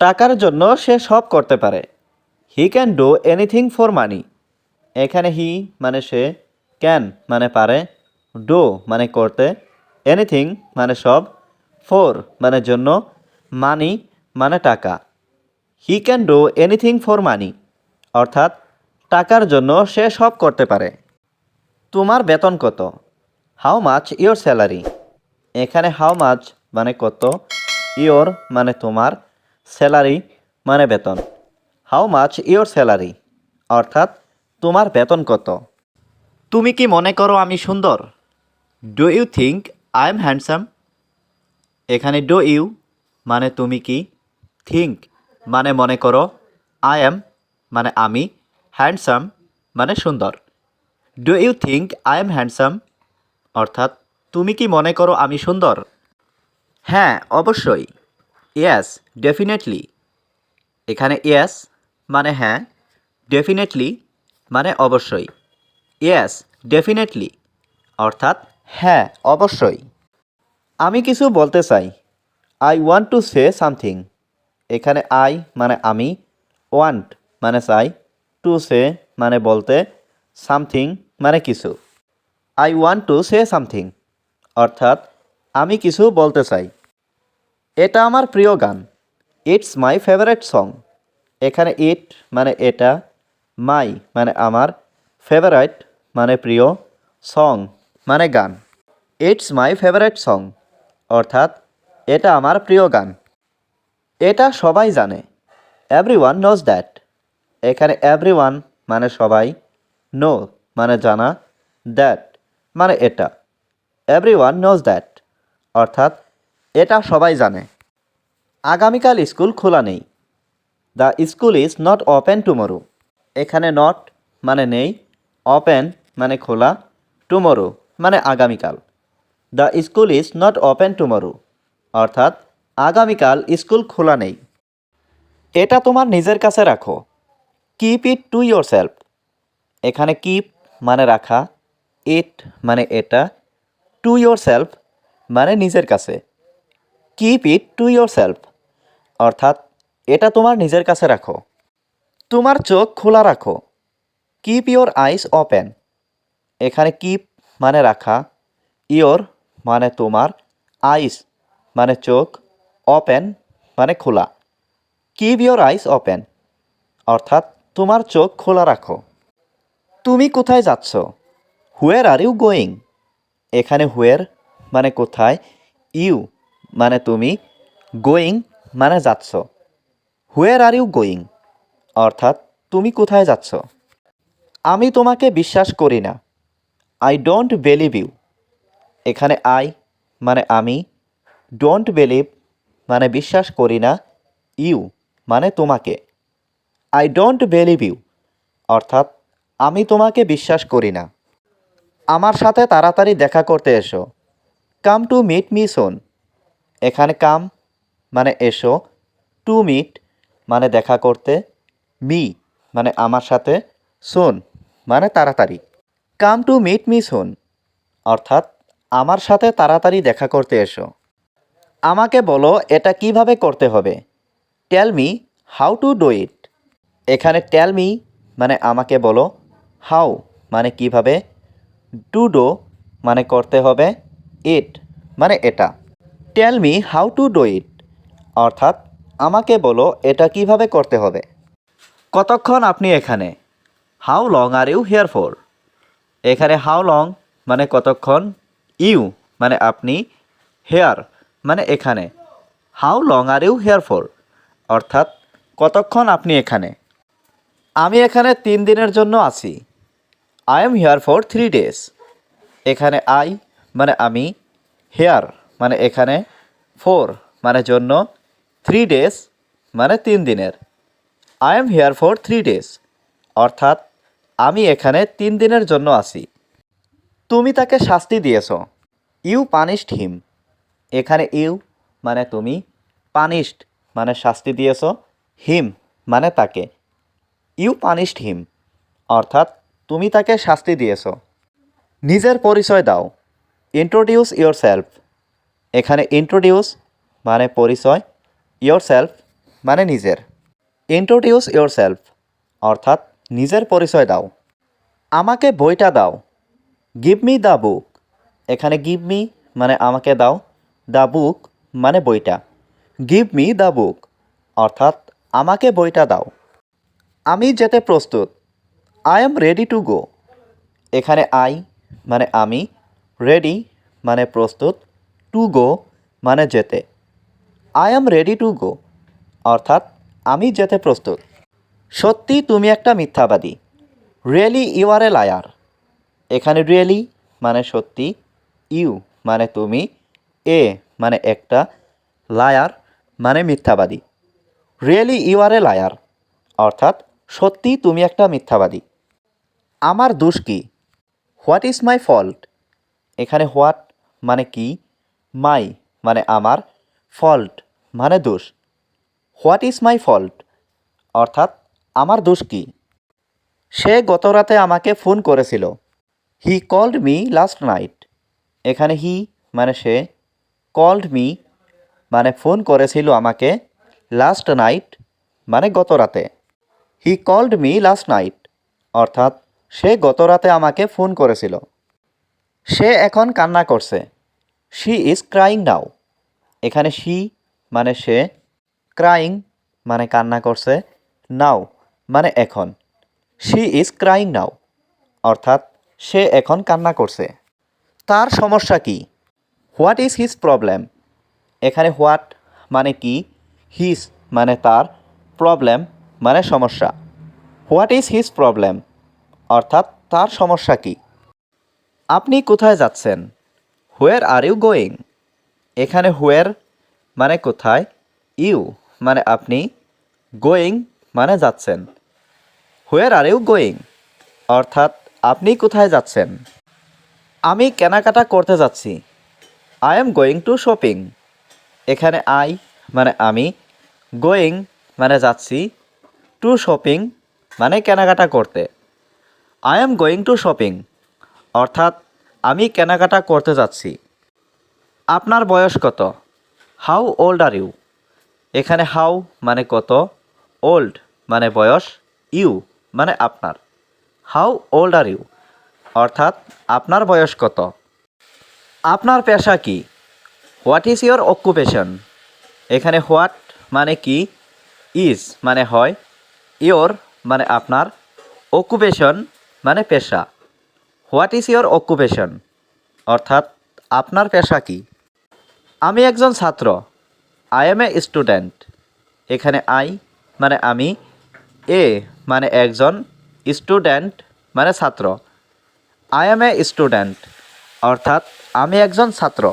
টাকার জন্য সে সব করতে পারে। He can do anything for money এখানে হি মানে সে ক্যান মানে পারে ডু মানে করতে এনিথিং মানে সব ফোর মানে জন্য মানি মানে টাকা। He can do anything for money অর্থাৎ টাকার জন্য সে সব করতে পারে। তোমার বেতন কত? হাউ মাচ ইয়োর স্যালারি এখানে হাউ মাচ মানে কত? ইয়োর মানে তোমার। স্যালারি মানে বেতন। হাউ মাচ ইয়োর স্যালারি অর্থাৎ, তোমার বেতন কত? তুমি কি মনে করো আমি সুন্দর? Do you think I am handsome এখানে ডু ইউ মানে তুমি কি? থিঙ্ক মানে মনে করো আই এম মানে আমি হ্যান্ডসাম মানে সুন্দর। Do you think I am handsome অর্থাৎ, তুমি কি মনে করো আমি সুন্দর? হ্যাঁ অবশ্যই। ইয়াস ডেফিনেটলি এখানে ইয়াস মানে হ্যাঁ ডেফিনেটলি মানে অবশ্যই। ইয়াস ডেফিনেটলি অর্থাৎ হ্যাঁ অবশ্যই। আমি কিছু বলতে চাই। I want to say something এখানে আই মানে আমি ওয়ান্ট মানে চাই। টু সে মানে বলতে সামথিং মানে কিছু। I want to say something অর্থাৎ আমি কিছু বলতে চাই। এটা আমার প্রিয় গান। ইটস মাই ফেভারেট সং এখানে ইট মানে এটা মাই মানে আমার ফেভারাইট মানে প্রিয় সং মানে গান। ইটস মাই ফেভারেট সং অর্থাৎ এটা আমার প্রিয় গান। এটা সবাই জানে। এভরি ওয়ান নোজ দ্যাট এখানে এভরি ওয়ান মানে সবাই নো মানে জানা। দ্যাট মানে এটা। এভরি ওয়ান নোজ দ্যাট অর্থাৎ এটা সবাই জানে। আগামীকাল স্কুল খোলা নেই। The school is not open tomorrow. এখানে নট মানে নেই, ওপেন মানে খোলা, টুমোরো মানে আগামীকাল। The school is not open tomorrow, অর্থাৎ আগামীকাল স্কুল খোলা নেই। এটা তোমার নিজের কাছে রাখো। Keep it to yourself এখানে কিপ মানে রাখা ইট মানে এটা টু ইয়োর সেলফ মানে নিজের কাছে। Keep it to yourself অর্থাৎ, এটা তোমার নিজের কাছে রাখো। তোমার চোখ খোলা রাখো। কিপ ইয়োর আইস ওপেন এখানে কিপ মানে রাখা। ইয়োর মানে তোমার। আইস মানে চোখ। ওপেন মানে খোলা। কিপ ইয়োর আইস ওপেন অর্থাৎ, তোমার চোখ খোলা রাখো। তুমি কোথায় যাচ্ছ? হুয়ের আর ইউ গোয়িং এখানে হুয়ের মানে কোথায়? ইউ মানে তুমি গোয়িং মানে যাচ্ছ। হুয়ের আর ইউ গোয়িং অর্থাৎ তুমি কোথায় যাচ্ছ। আমি তোমাকে বিশ্বাস করি না। আই ডোন্ট বিলিভ ইউ এখানে আই মানে আমি। ডোন্ট বিলিভ মানে বিশ্বাস করি না। ইউ মানে তোমাকে। আই ডোন্ট বিলিভ ইউ অর্থাৎ আমি তোমাকে বিশ্বাস করি না। আমার সাথে তাড়াতাড়ি দেখা করতে এসো। Come to meet me soon এখানে কাম মানে এসো, টু মিট মানে দেখা করতে, মি মানে আমার সাথে, সোন মানে তাড়াতাড়ি। Come to meet me soon, অর্থাৎ আমার সাথে তাড়াতাড়ি দেখা করতে এসো। আমাকে বলো এটা কীভাবে করতে হবে। Tell me how to do it. এখানে টেল মি মানে আমাকে বলো হাউ মানে কীভাবে টু ডো মানে করতে হবে, ইট মানে এটা। Tell me how to do it অর্থাৎ, আমাকে বলো এটা কীভাবে করতে হবে। কতক্ষণ আপনি এখানে? How long are you here for এখানে হাউ লং মানে কতক্ষণ? ইউ মানে আপনি হেয়ার মানে এখানে। How long are you here for অর্থাৎ, কতক্ষণ আপনি এখানে? আমি এখানে তিন দিনের জন্য আছি। I am here for three days এখানে আই মানে আমি হেয়ার মানে এখানে ফোর মানে জন্য থ্রি ডেজ মানে তিন দিনের। I am here for three days অর্থাৎ আমি এখানে তিন দিনের জন্য আছি। তুমি তাকে শাস্তি দিয়েছ। ইউ পানিশড হিম এখানে ইউ মানে তুমি পানিশড মানে শাস্তি দিয়েছ। হিম মানে তাকে। ইউ পানিশড হিম অর্থাৎ তুমি তাকে শাস্তি দিয়েছ। নিজের পরিচয় দাও। ইন্ট্রোডিউস ইয়োর সেলফ এখানে ইন্ট্রোডিউস মানে পরিচয় ইয়োর সেলফ মানে নিজের। ইন্ট্রোডিউস ইয়োর সেলফ অর্থাৎ নিজের পরিচয় দাও। আমাকে বইটা দাও। গিভ মি দ্য বুক এখানে গিভ মি মানে আমাকে দাও। দ্য বুক মানে বইটা। গিভ মি দ্য বুক অর্থাৎ আমাকে বইটা দাও। আমি যেতে প্রস্তুত। I am ready to go এখানে আই মানে আমি রেডি মানে প্রস্তুত। টু গো মানে যেতে। I am ready to go অর্থাৎ আমি যেতে প্রস্তুত। সত্যি তুমি একটা মিথ্যাবাদী। Really you are a liar এখানে রিয়েলি মানে সত্যি ইউ মানে তুমি এ মানে একটা লায়ার মানে মিথ্যাবাদী। Really you are a liar অর্থাৎ সত্যি তুমি একটা মিথ্যাবাদী। আমার দোষ কি? হোয়াট ইজ মাই ফল্ট এখানে হোয়াট মানে কি? মাই মানে আমার, ফল্ট মানে দোষ। What is my fault? অর্থাৎ আমার দোষ কি? সে গত রাতে আমাকে ফোন করেছিল। He called me last night. এখানে হি মানে সে, কল্ড মি মানে ফোন করেছিল আমাকে লাস্ট নাইট মানে গত রাতে। He called me last night. অর্থাৎ সে গত রাতে আমাকে ফোন করেছিল। সে এখন কান্না করছে। শি ইজ ক্রাইং নাও এখানে শি মানে সে ক্রাইং মানে কান্না করছে নাও মানে এখন। শি ইজ ক্রাইং নাও অর্থাৎ সে এখন কান্না করছে। তার সমস্যা কি? হোয়াট ইজ হিজ প্রবলেম এখানে হোয়াট মানে কি? হিজ মানে তার প্রবলেম মানে সমস্যা। হোয়াট ইজ হিজ প্রবলেম অর্থাৎ তার সমস্যা কি? আপনি কোথায় যাচ্ছেন? হোয়ার আর ইউ গোয়িং এখানে হোয়ার মানে কোথায়? ইউ মানে আপনি গোয়িং মানে যাচ্ছেন। হোয়ার আর ইউ গোয়িং অর্থাৎ আপনি কোথায় যাচ্ছেন? আমি কেনাকাটা করতে যাচ্ছি। I am going to shopping এখানে আই মানে আমি গোয়িং মানে যাচ্ছি। টু শপিং মানে কেনাকাটা করতে। I am going to shopping অর্থাৎ আমি কেনাকাটা করতে যাচ্ছি। আপনার বয়স কত? হাউ ওল্ড আর ইউ এখানে হাউ মানে কত? ওল্ড মানে বয়স। ইউ মানে আপনার। হাউ ওল্ড আর ইউ অর্থাৎ আপনার বয়স কত? আপনার পেশা কি? হোয়াট ইজ ইয়োর অকুপেশন এখানে হোয়াট মানে কি? ইজ মানে হয়। ইয়োর মানে আপনার। অকুপেশন মানে পেশা। হোয়াট ইজ ইয়োর অকুপেশন অর্থাৎ, আপনার পেশা কি? আমি একজন ছাত্র। আই এম এ স্টুডেন্ট এখানে আই মানে আমি। এ মানে একজন স্টুডেন্ট মানে ছাত্র। আই এম এ স্টুডেন্ট অর্থাৎ, আমি একজন ছাত্র।